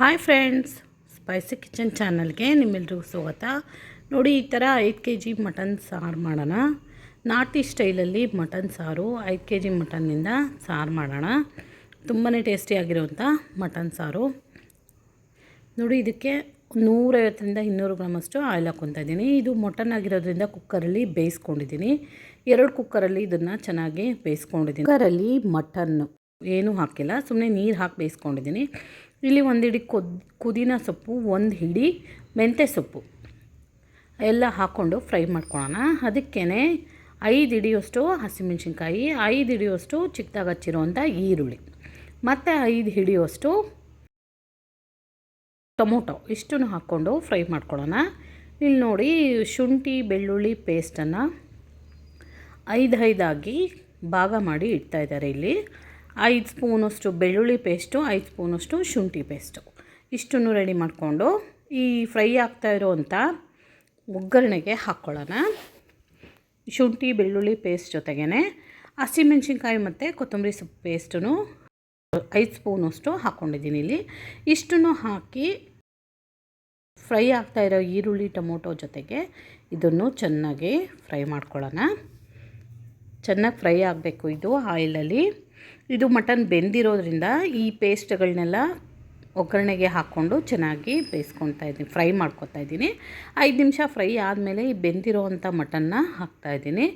Hi friends spicy kitchen ಚಾನಲ್ಗೆ ನಿಮ್ಮೆಲ್ರಿಗೂ ಸ್ವಾಗತ. ನೋಡಿ, ಈ ಥರ ಐದು ಕೆ ಜಿ ಮಟನ್ ಸಾರು ಮಾಡೋಣ. ನಾಟಿ ಸ್ಟೈಲಲ್ಲಿ ಮಟನ್ ಸಾರು, ಐದು ಕೆ ಜಿ ಮಟನ್ನಿಂದ ಸಾರು ಮಾಡೋಣ. ತುಂಬಾ ಟೇಸ್ಟಿಯಾಗಿರುವಂಥ ಮಟನ್ ಸಾರು. ನೋಡಿ, ಇದಕ್ಕೆ ನೂರೈವತ್ತರಿಂದ ಇನ್ನೂರು ಗ್ರಾಮಷ್ಟು ಆಯಿಲ್ ಹಾಕ್ಕೊತಾ ಇದ್ದೀನಿ. ಇದು ಮಟನ್ ಆಗಿರೋದ್ರಿಂದ ಕುಕ್ಕರಲ್ಲಿ ಬೇಯಿಸ್ಕೊಂಡಿದ್ದೀನಿ. ಎರಡು ಕುಕ್ಕರಲ್ಲಿ ಇದನ್ನು ಚೆನ್ನಾಗಿ ಬೇಯಿಸ್ಕೊಂಡಿದ್ದೀನಿ. ಕುಕ್ಕರಲ್ಲಿ ಮಟನ್ನು ಏನೂ ಹಾಕಿಲ್ಲ ಸುಮ್ಮನೆ ನೀರು ಹಾಕಿ ಬೇಯಿಸ್ಕೊಂಡಿದ್ದೀನಿ. ಇಲ್ಲಿ ಒಂದು ಹಿಡಿ ಕೊದ್ ಸೊಪ್ಪು, ಒಂದು ಹಿಡಿ ಮೆಂತ್ಯ ಸೊಪ್ಪು. ಎಲ್ಲ ಹಾಕ್ಕೊಂಡು ಫ್ರೈ ಮಾಡ್ಕೊಳ್ಳೋಣ ಅದಕ್ಕೇ ಐದು ಹಿಡಿಯೋಷ್ಟು ಹಸಿಮೆಣ್ಸಿನ್ಕಾಯಿ, ಐದು ಹಿಡಿಯೋಷ್ಟು ಚಿಕ್ಕದಾಗಿ ಹಚ್ಚಿರೋಂಥ ಈರುಳ್ಳಿ, ಮತ್ತು ಐದು ಹಿಡಿಯೋಷ್ಟು ಟೊಮೊಟೊ ಇಷ್ಟನ್ನು ಹಾಕ್ಕೊಂಡು ಫ್ರೈ ಮಾಡ್ಕೊಳ್ಳೋಣ ಇಲ್ಲಿ ನೋಡಿ ಶುಂಠಿ, ಬೆಳ್ಳುಳ್ಳಿ ಪೇಸ್ಟನ್ನು ಐದು ಐದಾಗಿ ಭಾಗ ಮಾಡಿ ಇಡ್ತಾಯಿದ್ದಾರೆ ಇಲ್ಲಿ. ಐದು ಸ್ಪೂನಷ್ಟು ಬೆಳ್ಳುಳ್ಳಿ ಪೇಸ್ಟು, ಐದು ಸ್ಪೂನಷ್ಟು ಶುಂಠಿ ಪೇಸ್ಟು. ಇಷ್ಟನ್ನು ರೆಡಿ ಮಾಡಿಕೊಂಡು ಈ ಫ್ರೈ ಆಗ್ತಾ ಇರೋವಂಥ ಒಗ್ಗರಣೆಗೆ ಹಾಕ್ಕೊಳ್ಳೋಣ. ಶುಂಠಿ, ಬೆಳ್ಳುಳ್ಳಿ ಪೇಸ್ಟ್ ಜೊತೆಗೇ ಹಸಿಮೆಣ್ಸಿನ್ಕಾಯಿ ಮತ್ತು ಕೊತ್ತಂಬರಿ ಸೊಪ್ಪು ಪೇಸ್ಟನ್ನು ಐದು ಸ್ಪೂನಷ್ಟು ಹಾಕ್ಕೊಂಡಿದ್ದೀನಿ ಇಲ್ಲಿ. ಇಷ್ಟನ್ನು ಹಾಕಿ ಫ್ರೈ ಆಗ್ತಾ ಇರೋ ಈರುಳ್ಳಿ, ಟೊಮೊಟೊ ಜೊತೆಗೆ ಇದನ್ನು ಚೆನ್ನಾಗಿ ಫ್ರೈ ಮಾಡ್ಕೊಳ್ಳೋಣ. ಚೆನ್ನಾಗಿ ಫ್ರೈ ಆಗಬೇಕು ಇದು ಆಯಿಲಲ್ಲಿ. ಇದು ಮಟನ್ ಬೆಂದಿರೋದ್ರಿಂದ ಈ ಪೇಸ್ಟ್ಗಳನ್ನೆಲ್ಲ ಒಗ್ಗರಣೆಗೆ ಹಾಕ್ಕೊಂಡು ಚೆನ್ನಾಗಿ ಬೇಯಿಸ್ಕೊತಾ ಇದ್ದೀನಿ, ಫ್ರೈ ಮಾಡ್ಕೊತಾ ಇದ್ದೀನಿ. ಐದು ನಿಮಿಷ ಫ್ರೈ ಆದಮೇಲೆ ಈ ಬೆಂದಿರೋವಂಥ ಮಟನ್ನ ಹಾಕ್ತಾಯಿದ್ದೀನಿ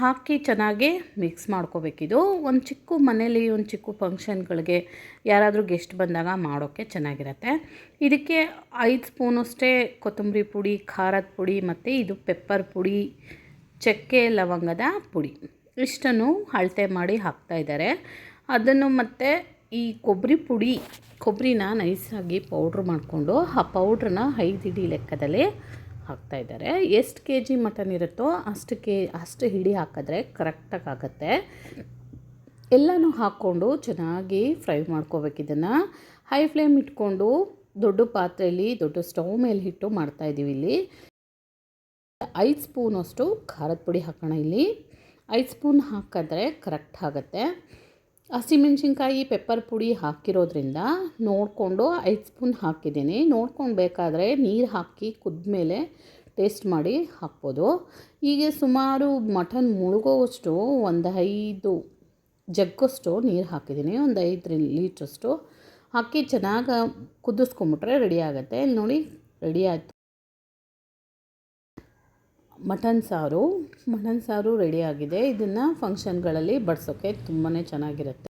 ಹಾಕಿ ಚೆನ್ನಾಗಿ ಮಿಕ್ಸ್ ಮಾಡ್ಕೋಬೇಕಿದು ಒಂದು ಚಿಕ್ಕ ಮನೇಲಿ ಒಂದು ಚಿಕ್ಕ ಫಂಕ್ಷನ್ಗಳಿಗೆ ಯಾರಾದರೂ ಗೆಸ್ಟ್ ಬಂದಾಗ ಮಾಡೋಕ್ಕೆ ಚೆನ್ನಾಗಿರುತ್ತೆ. ಇದಕ್ಕೆ ಐದು ಸ್ಪೂನಷ್ಟೇ ಕೊತ್ತಂಬರಿ ಪುಡಿ, ಖಾರದ ಪುಡಿ ಮತ್ತು ಇದು ಪೆಪ್ಪರ್ ಪುಡಿ, ಚಕ್ಕೆ ಲವಂಗದ ಪುಡಿ. ಇಷ್ಟನ್ನು ಅಳತೆ ಮಾಡಿ ಹಾಕ್ತಾಯಿದ್ದಾರೆ ಅದನ್ನು ಮತ್ತೆ ಈ ಕೊಬ್ಬರಿ ಪುಡಿ, ಕೊಬ್ಬರಿನ ನೈಸಾಗಿ ಪೌಡ್ರ್ ಮಾಡಿಕೊಂಡು ಆ ಪೌಡ್ರನ್ನ ಐದು ಹಿಡಿ ಲೆಕ್ಕದಲ್ಲಿ ಹಾಕ್ತಾಯಿದ್ದಾರೆ ಎಷ್ಟು ಕೆ ಜಿ ಮಟನ್ ಇರುತ್ತೋ ಅಷ್ಟು ಕೆ, ಅಷ್ಟು ಹಿಡಿ ಹಾಕಿದ್ರೆ ಕರೆಕ್ಟಾಗಿ ಆಗುತ್ತೆ. ಎಲ್ಲನೂ ಹಾಕ್ಕೊಂಡು ಚೆನ್ನಾಗಿ ಫ್ರೈ ಮಾಡ್ಕೋಬೇಕು ಇದನ್ನು. ಹೈ ಫ್ಲೇಮ್ ಇಟ್ಕೊಂಡು ದೊಡ್ಡ ಪಾತ್ರೆಯಲ್ಲಿ, ದೊಡ್ಡ ಸ್ಟೌವ್ ಮೇಲೆ ಇಟ್ಟು ಮಾಡ್ತಾಯಿದ್ದೀವಿ ಇಲ್ಲಿ. ಐದು ಸ್ಪೂನಷ್ಟು ಖಾರದ ಪುಡಿ ಹಾಕೋಣ ಇಲ್ಲಿ. ಐದು ಸ್ಪೂನ್ ಹಾಕಿದ್ರೆ ಕರೆಕ್ಟ್ ಆಗುತ್ತೆ. ಹಸಿಮೆಣ್ಸಿನ್ಕಾಯಿ ಪೆಪ್ಪರ್ ಪುಡಿ ಹಾಕಿರೋದ್ರಿಂದ ನೋಡಿಕೊಂಡು ಐದು ಸ್ಪೂನ್ ಹಾಕಿದ್ದೀನಿ. ನೋಡ್ಕೊಂಡು ಬೇಕಾದರೆ ನೀರು ಹಾಕಿ ಕುದ್ಮೇಲೆ ಟೇಸ್ಟ್ ಮಾಡಿ ಹಾಕ್ಬೋದು. ಹೀಗೆ ಸುಮಾರು ಮಟನ್ ಮುಳುಗೋವಷ್ಟು ಒಂದು ಐದು ಜಗ್ಗಷ್ಟು ನೀರು ಹಾಕಿದ್ದೀನಿ. ಒಂದು ಐದು ಲೀಟ್ರಷ್ಟು ಹಾಕಿ ಚೆನ್ನಾಗಿ ಕುದಿಸ್ಕೊಂಬಿಟ್ರೆ ರೆಡಿ ಆಗುತ್ತೆ. ನೋಡಿ ರೆಡಿ ಆಯಿತು. ಮಟನ್ ಸಾರು. ಮಟನ್ ಸಾರು ರೆಡಿಯಾಗಿದೆ ಇದನ್ನು ಫಂಕ್ಷನ್ಗಳಲ್ಲಿ ಬಡಿಸೋಕ್ಕೆ ತುಂಬಾ ಚೆನ್ನಾಗಿರುತ್ತೆ.